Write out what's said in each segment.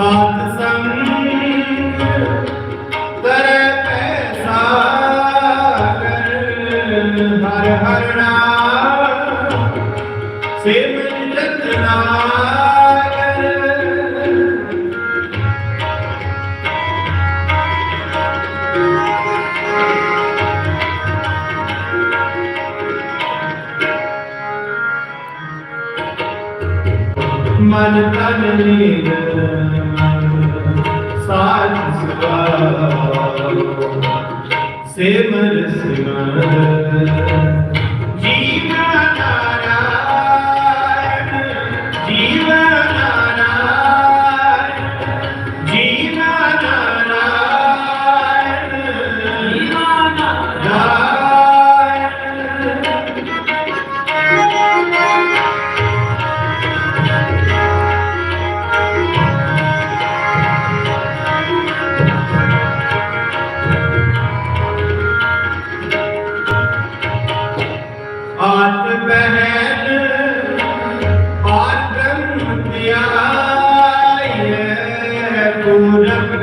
सत्संग ਮਨ ਤਨ ਨੀਰ ਸਾਧ ਸੁਭਾਵ ਸਿਮਰ ਸਿਮਰ। ਆਤ ਬਹਿਨ ਆਤ ਬ੍ਰਹਮ ਪੂਰਬ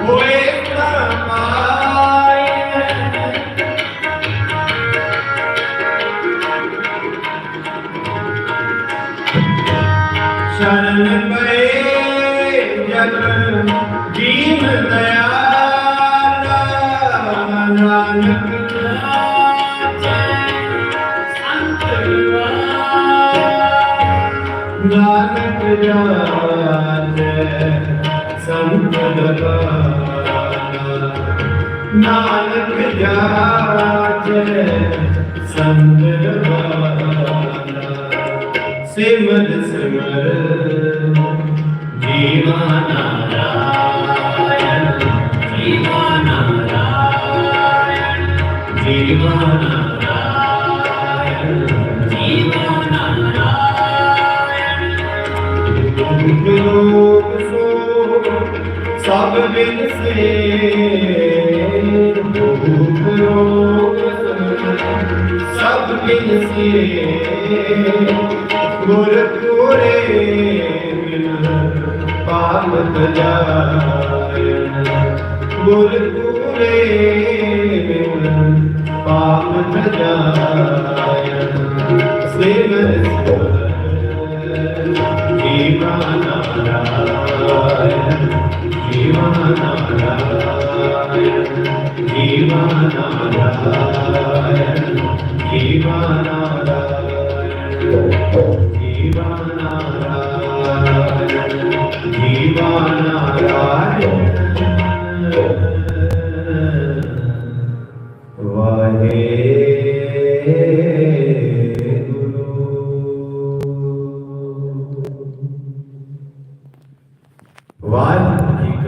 ਹੋਏ ਕਮਾਏ ਸ਼ਰਨ ਪਏ ਜਨ ਜੀਵ ਦਇਆਲਾ ਨਾਨਕ ਨਾਨਕ ਜਾਣੈ, ਸੰਤ ਦਰਬਾਰ। ਨਾਨਕ ਜਾਣੈ, ਸੰਤ ਦਰਬਾਰ। ਸਿਮਰ ਸਿਮਰ, ਜੀਵਾ ਨਾਰਾਇਣ ਜੀਵਾ ਨਾਰਾਇਣ, ਜੀਵਾ ਸਭ ਬਿਨ ਸੇ ਦੁਖ ਰੋਗ ਸਭ ਬਿਨ ਸੇ ਗੁਰ ਪੂਰੇ ਬਿਨ ਪਾਵਤ ਜਾਇਨ ਗੁਰ ਪੂਰੇ ਬਿਨ ਪਾਵਤ ਜਾਇਨ ਸਿਮਰ ਜੀਵਾ ਨਾਰਾਇਣ। ਜੀਵਾ